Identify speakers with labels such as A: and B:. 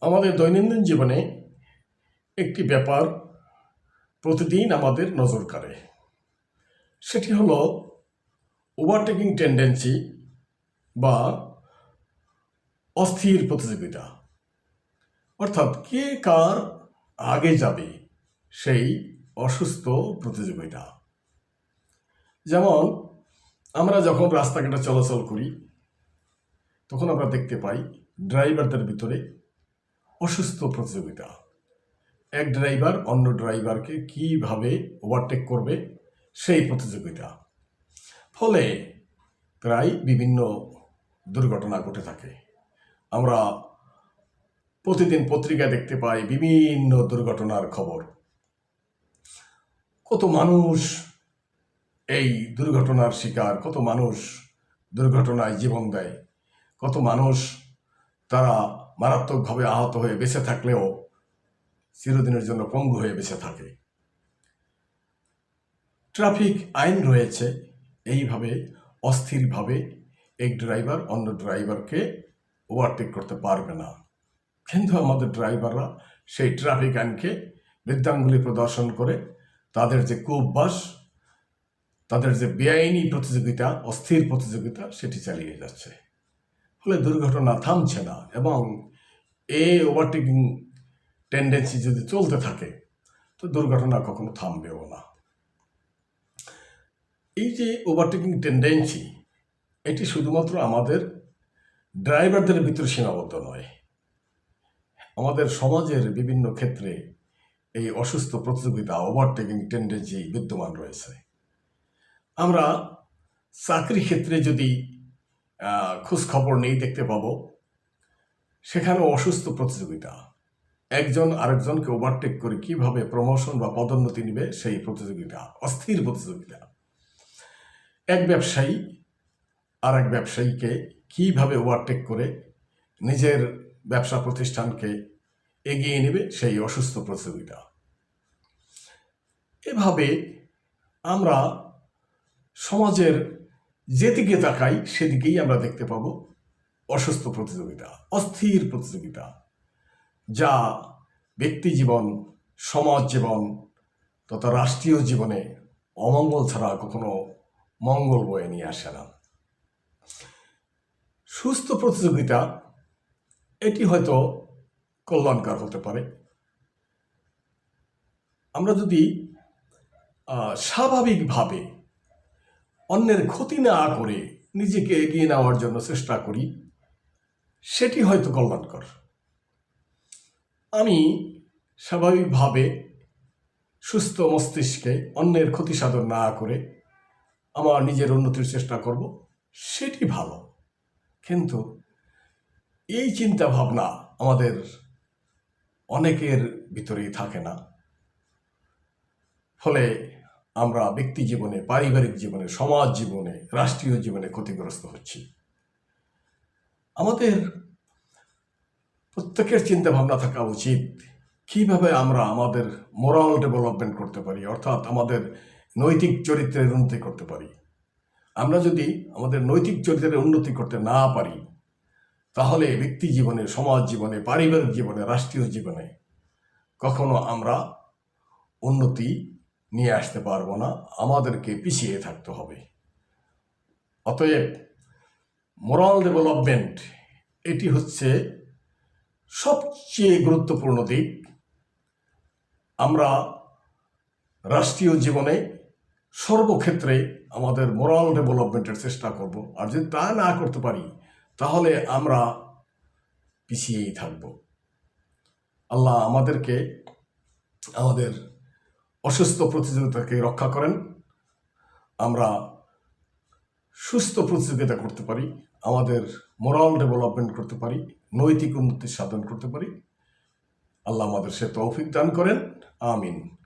A: আমাদের দৈনন্দিন জীবনে একটি ব্যাপার প্রতিদিন আমাদের নজর কাড়ে। সেটি হলো ওভারটেকিং টেন্ডেন্সি বা অস্থির প্রতিযোগিতা। অর্থাৎ কে কার আগে যাবে সেই অসুস্থ প্রতিযোগিতা। যেমন, আমরা যখন রাস্তাঘাটে চলাচল করি, তখন আমরা দেখতে পাই ড্রাইভারদের ভিতরে অসুস্থ প্রতিযোগিতা। এক ড্রাইভার অন্য ড্রাইভারকে কীভাবে ওভারটেক করবে সেই প্রতিযোগিতা। ফলে প্রায় বিভিন্ন দুর্ঘটনা ঘটে থাকে। আমরা প্রতিদিন পত্রিকায় দেখতে পাই বিভিন্ন দুর্ঘটনার খবর। কত মানুষ এই দুর্ঘটনার শিকার, কত মানুষ দুর্ঘটনায় জীবন দেয়, কত মানুষ তারা মারাত্মকভাবে আহত হয়ে বেঁচে থাকলেও চিরদিনের জন্য পঙ্গু হয়ে বেঁচে থাকে। ট্রাফিক আইন রয়েছে। এইভাবে, অস্থিরভাবে এক ড্রাইভার অন্য ড্রাইভারকে ওভারটেক করতে পারবে না। কিন্তু আমাদের ড্রাইভাররা সেই ট্রাফিক আইনকে বৃদ্ধাঙ্গুলি প্রদর্শন করে, তাদের যে কুঅভ্যাস তাদের যে বেআইনি প্রতিযোগিতা, অস্থির প্রতিযোগিতা, সেটি চালিয়ে যাচ্ছে। ফলে দুর্ঘটনা থামছে না এবং এই ওভারটেকিং টেন্ডেন্সি যদি চলতে থাকে, তো দুর্ঘটনা কখনো থামবেও না। এই যে ওভারটেকিং টেন্ডেন্সি এটি শুধুমাত্র আমাদের ড্রাইভারদের ভিতরে সীমাবদ্ধ নয়, আমাদের সমাজের বিভিন্ন ক্ষেত্রে এই অসুস্থ প্রতিযোগিতা ওভারটেকিং টেন্ডেন্সি বিদ্যমান রয়েছে। আমরা চাকরি ক্ষেত্রে যদি খোঁজ খবর নেই, দেখতে পাবো। সেখানে অসুস্থ প্রতিযোগিতা। একজন আরেকজনকে ওভারটেক করে কীভাবে প্রমোশন বা পদোন্নতি নেবে সেই প্রতিযোগিতা, অস্থির প্রতিযোগিতা। এক ব্যবসায়ী আর এক ব্যবসায়ীকে কীভাবে ওভারটেক করে নিজের ব্যবসা প্রতিষ্ঠানকে এগিয়ে নেবে সেই অসুস্থ প্রতিযোগিতা। এভাবে আমরা সমাজের যেদিকে তাকাই, সেদিকেই আমরা দেখতে পাবো অসুস্থ প্রতিযোগিতা, অস্থির প্রতিযোগিতা, যা ব্যক্তি জীবন, সমাজ জীবন তথা রাষ্ট্রীয় জীবনে অমঙ্গল ছাড়া কখনো মঙ্গল বয়ে নিয়ে আসে না। সুস্থ প্রতিযোগিতা, এটি হয়তো কল্যাণকার হতে পারে। আমরা যদি স্বাভাবিকভাবে অন্যের ক্ষতি না করে নিজেকে এগিয়ে নেওয়ার জন্য চেষ্টা করি, সেটি হয়তো কল্যাণকর। আমি স্বাভাবিকভাবে সুস্থ মস্তিষ্কে অন্যের ক্ষতি সাধন না করে আমার নিজের উন্নতির চেষ্টা করব, সেটি ভালো। কিন্তু এই চিন্তা ভাবনা আমাদের অনেকের ভিতরেই থাকে না। ফলে আমরা ব্যক্তি জীবনে, পারিবারিক জীবনে, সমাজ জীবনে, রাষ্ট্রীয় জীবনে ক্ষতিগ্রস্ত হচ্ছি। আমাদের প্রত্যেকের চিন্তা ভাবনা থাকা উচিত কীভাবে আমরা আমাদের মোরাল ডেভেলপমেন্ট করতে পারি, অর্থাৎ আমাদের নৈতিক চরিত্রের উন্নতি করতে পারি। আমরা যদি আমাদের নৈতিক চরিত্রের উন্নতি করতে না পারি, তাহলে ব্যক্তি জীবনে, সমাজ জীবনে, পারিবারিক জীবনে, রাষ্ট্রীয় জীবনে কখনো আমরা উন্নতি নিয়ে আসতে পারব না, আমাদেরকে পিছিয়ে থাকতে হবে। অতএব মোরাল ডেভেলপমেন্ট এটি হচ্ছে সবচেয়ে গুরুত্বপূর্ণ দিক। আমরা রাষ্ট্রীয় জীবনে সর্বক্ষেত্রে আমাদের মোরাল ডেভেলপমেন্টের চেষ্টা করব, আর যদি তা না করতে পারি, তাহলে আমরা পিছিয়েই থাকব। আল্লাহ আমাদেরকে আমাদের অসুস্থ প্রতিযোগিতাকে রক্ষা করেন। আমরা সুস্থ প্রতিযোগিতা করতে পারি, আমাদের মোরাল ডেভেলপমেন্ট করতে পারি, নৈতিক উন্নতি সাধন করতে পারি। আল্লাহ আমাদের সে তৌফিক দান করেন। আমিন।